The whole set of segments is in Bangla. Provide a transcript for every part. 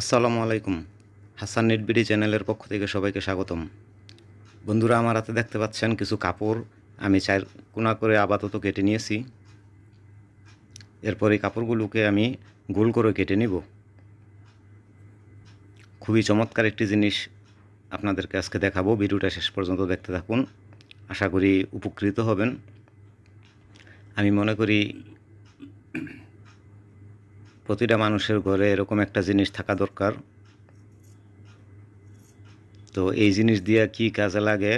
আসসালামু আলাইকুম। হাসান নেটবিডি চ্যানেলের পক্ষ থেকে সবাইকে স্বাগতম। বন্ধুরা, আমার হাতে দেখতে পাচ্ছেন কিছু কাপড়। আমি চার কোনা করে আপাতত কেটে নিয়েছি। এরপর এই কাপড়গুলোকে আমি গোল করে কেটে নিব। খুবই চমৎকার একটি জিনিস আপনাদেরকে আজকে দেখাবো। ভিডিওটা শেষ পর্যন্ত দেখতে থাকুন। আশা করি উপকৃত হবেন। আমি মনে করি প্রতিটা মানুষের ঘরে এরকম একটা জিনিস থাকা দরকার। তো এই জিনিস দিয়ে কি কাজে লাগে,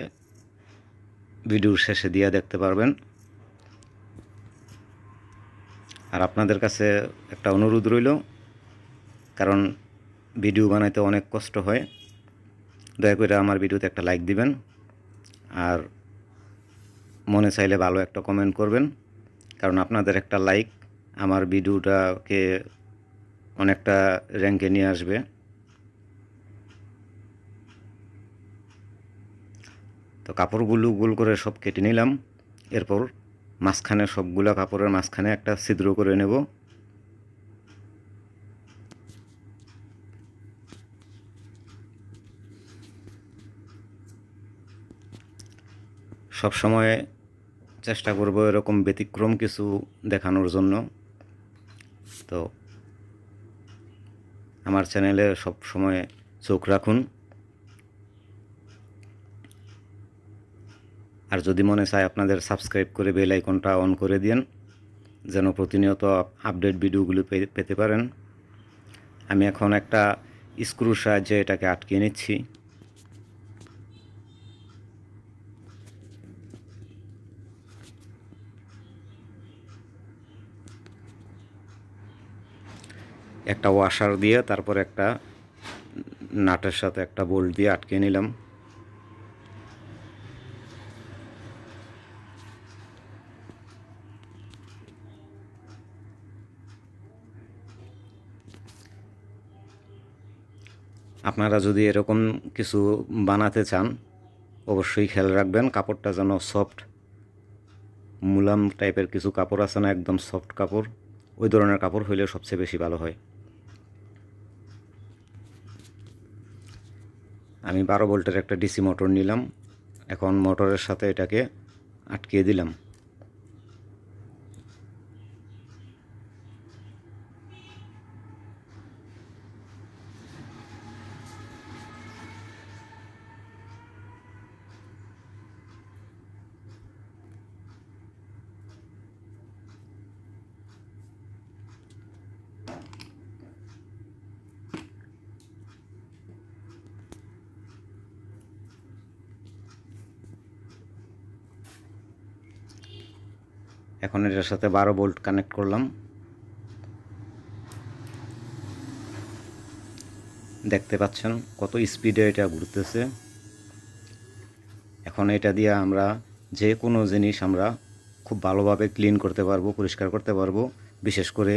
ভিডিওর শেষে দিয়ে দেখতে পারবেন। আর আপনাদের কাছে একটা অনুরোধ রইল, কারণ ভিডিও বানাইতে অনেক কষ্ট হয়। দয়া করে আমার ভিডিওতে একটা লাইক দিবেন, আর মনে চাইলে ভালো একটা কমেন্ট করবেন, কারণ আপনাদের একটা লাইক আমার ভিডিওটাকে অনেকটা র্যাঙ্কে নিয়ে আসবে। তো কাপড়গুলো গোল করে সব কেটে নিলাম। এরপর মাঝখানে সবগুলো কাপড়ের মাঝখানে একটা ছিদ্র করে নেব। সব সময় চেষ্টা করব এরকম ব্যতিক্রম কিছু দেখানোর জন্য। তো আমার চ্যানেলে সব সময় চোখ রাখুন। আর যদি মনে চায় আপনাদের সাবস্ক্রাইব করে বেল আইকনটা অন করে দিন যেন প্রতিনিয়ত আপডেট ভিডিওগুলো পেতে পারেন। আমি এখন একটা স্ক্রুর সাহায্যে এটাকে আটকে নিচ্ছি। একটা ওয়াশার দিয়ে, তারপর একটা নাটের সাথে একটা বোল্ট দিয়ে আটকে নিলাম। আপনারা যদি এরকম কিছু বানাতে চান, অবশ্যই খেয়াল রাখবেন, কাপড়টা যেন সফট মুলাম টাইপের কিছু কাপড় আছে না, একদম সফট কাপড়, ওই ধরনের কাপড় হইলে সবচেয়ে বেশি ভালো হয়। আমি বারো ভোল্টের একটা ডিসি মোটর নিলাম। এখন মোটরের সাথে এটাকে আটকিয়ে দিলাম। এখন এটার সাথে বারো বোল্ট কানেক্ট করলাম। দেখতে পাচ্ছেন কত স্পিডে এটা ঘুরতেছে। এখন এটা দিয়ে আমরা যে কোনো জিনিস আমরা খুব ভালোভাবে ক্লিন করতে পারব, পরিষ্কার করতে পারব। বিশেষ করে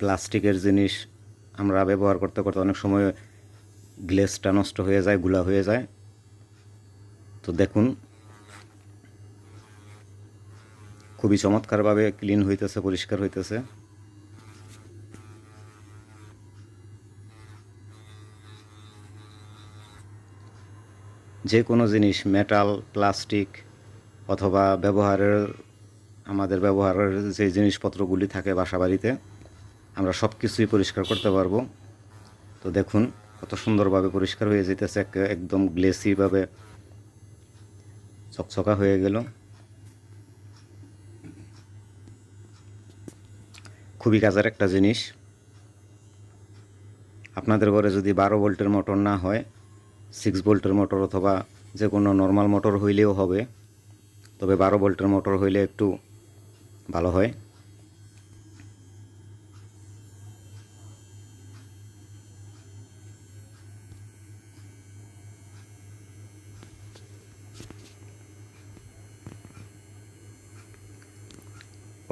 প্লাস্টিকের জিনিস আমরা ব্যবহার করতে করতে অনেক সময় গ্লেসটা নষ্ট হয়ে যায়, গুলা হয়ে যায়। তো দেখুন খুবই চমৎকারভাবে ক্লিন হইতেছে, পরিষ্কার হইতেছে। যে কোনো জিনিস মেটাল প্লাস্টিক অথবা ব্যবহারের, আমাদের ব্যবহারের যে জিনিসপত্রগুলি থাকে বাসা বাড়িতে আমরা সব কিছুই পরিষ্কার করতে পারব। তো দেখুন, কত সুন্দরভাবে পরিষ্কার হয়ে যেতেছে একদম গ্লেসিভাবে চকচকা হয়ে গেল। খুবই কাজের একটা জিনিস। আপনাদের ঘরে যদি বারো ভোল্টের মোটর না হয় সিক্স ভোল্টের মোটর অথবা যে কোনো নর্মাল মোটর হইলেও হবে, তবে বারো ভোল্টের মোটর হইলে একটু ভালো হয়।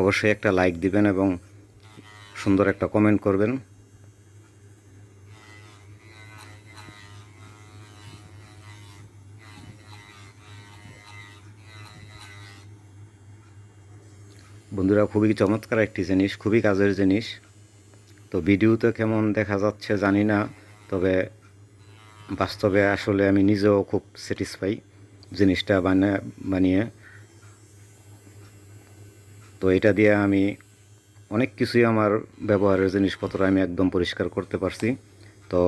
অবশ্যই একটা লাইক দিবেন এবং সুন্দর একটা কমেন্ট করবেন। বন্ধুরা, খুবই চমৎকার একটি জিনিস, খুবই কাজের জিনিস। তো ভিডিওতে কেমন দেখা যাচ্ছে জানি না, তবে বাস্তবে আসলে আমি নিজেও খুব স্যাটিসফাই জিনিসটা বানা- বানিয়ে। তো এটা দিয়ে আমি অনেক কিছুই আমার ব্যবহারের জিনিসপত্র আমি একদম পরিষ্কার করতে পারছি। তো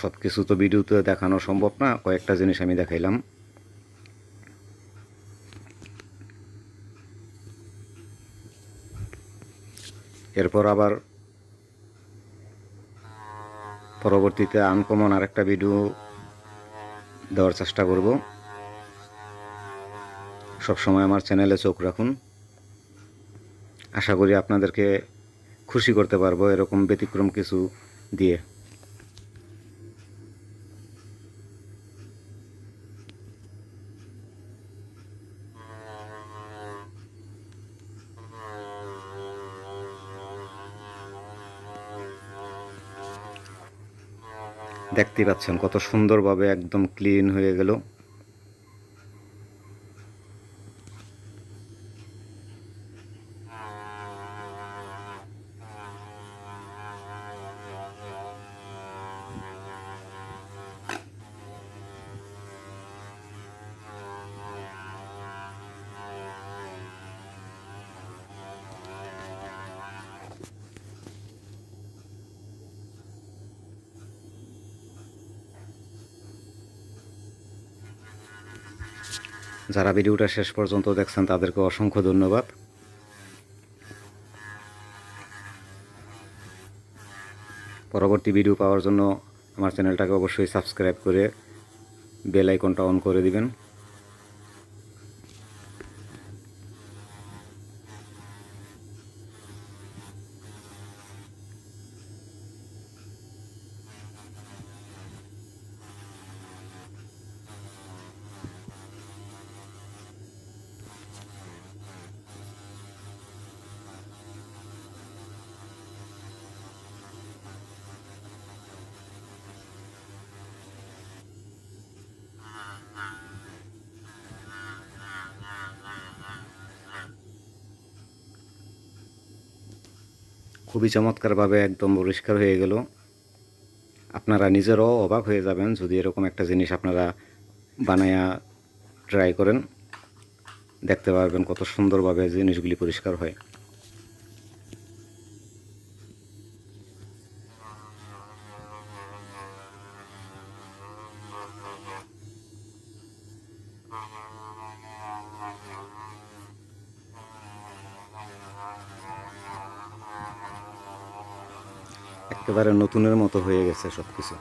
সব কিছু তো ভিডিওতে দেখানো সম্ভব না, কয়েকটা জিনিস আমি দেখাইলাম। এরপর আবার পরবর্তীতে আনকমন আরেকটা ভিডিও দেওয়ার চেষ্টা করব। সবসময় আমার চ্যানেলে চোখ রাখুন। আশা করি আপনাদেরকে খুশি করতে পারব এরকম ব্যতিক্রম কিছু দিয়ে। দেখতে পাচ্ছেন কত সুন্দরভাবে একদম ক্লিন হয়ে গেল। যারা ভিডিওটা শেষ পর্যন্ত দেখছেন, তাদেরকে অসংখ্য ধন্যবাদ। পরবর্তী ভিডিও পাওয়ার জন্য আমার চ্যানেলটাকে অবশ্যই সাবস্ক্রাইব করে বেল আইকনটা অন করে দিবেন। খুবই চমৎকারভাবে একদম পরিষ্কার হয়ে গেল। আপনারা নিজেরও অবাক হয়ে যাবেন যদি এরকম একটা জিনিস আপনারা বানায়া ট্রাই করেন। দেখতে পারবেন কত সুন্দরভাবে জিনিসগুলি পরিষ্কার হয়। একেবারে নতুনের মতো হয়ে গেছে সব কিছু